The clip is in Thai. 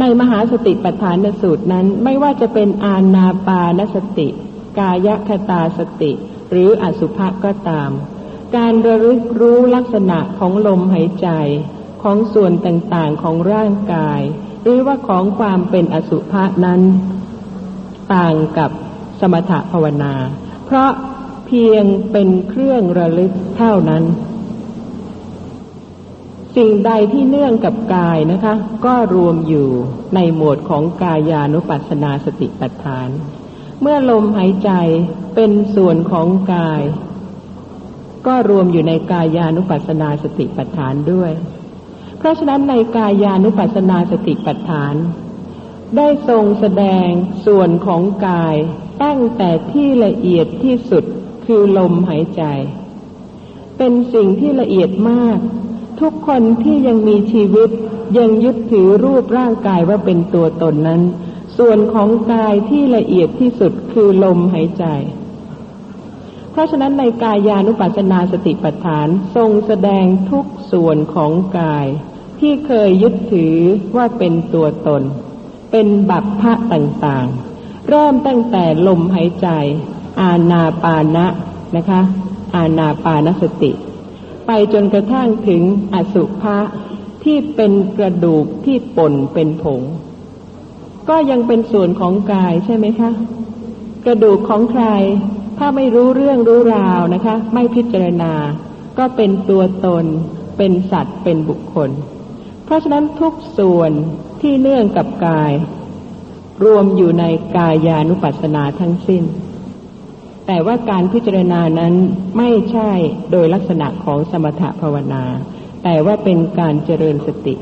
ในมหาสติปัฏฐานสูตรนั้นไม่ว่าจะเป็นอาณาปานสติ กายคตาสติ หรืออสุภะก็ตาม การระลึกรู้ลักษณะของลมหายใจของส่วนต่างๆของร่างกาย หรือว่าของความเป็นอสุภะนั้น ต่างกับสมถภาวนา เพราะเพียงเป็นเครื่องระลึกเท่านั้น สิ่งใดที่เนื่องกับกายนะคะ ก็รวมอยู่ในหมวดของกายานุปัสสนาสติปัฏฐาน เมื่อลมหายใจเป็นส่วนของกาย ก็รวมอยู่ในกายานุปัสสนาสติปัฏฐานด้วย เพราะฉะนั้นในกายานุปัสสนาสติปัฏฐาน ได้ทรงแสดงส่วนของกายตั้งแต่ที่ละเอียดที่สุดคือลมหายใจ เป็นสิ่งที่ละเอียดมาก ทุกคนที่ยังมีชีวิตยังยึดถือรูปร่างกายว่าเป็นตัวตนนั้น ส่วนของกายที่ละเอียดที่สุดคือลมหายใจ เพราะฉะนั้นในกายานุปัสสนาสติปัฏฐานทรงแสดงทุกส่วนของกาย ที่เคยยึดถือว่าเป็นตัวตน เป็นบัพพะต่างๆ เริ่มตั้งแต่ลมหายใจ อาณาปานะนะคะ อาณาปานสติ ไปจนกระทั่งถึงอสุภะที่เป็นกระดูกที่ป่นเป็นผง ก็ยังเป็นส่วนของกายใช่ไหมคะ กระดูกของใคร ถ้าไม่รู้เรื่องรู้ราวนะคะ ไม่พิจารณา ก็เป็นตัวตน เป็นสัตว์เป็นบุคคล เพราะฉะนั้นทุกส่วนที่เนื่องกับกาย รวมอยู่ในกายานุปัสสนาทั้งสิ้น แต่ว่าการพิจารณานั้นไม่ใช่โดยลักษณะของสมถภาวนา แต่ว่าเป็นการเจริญสติ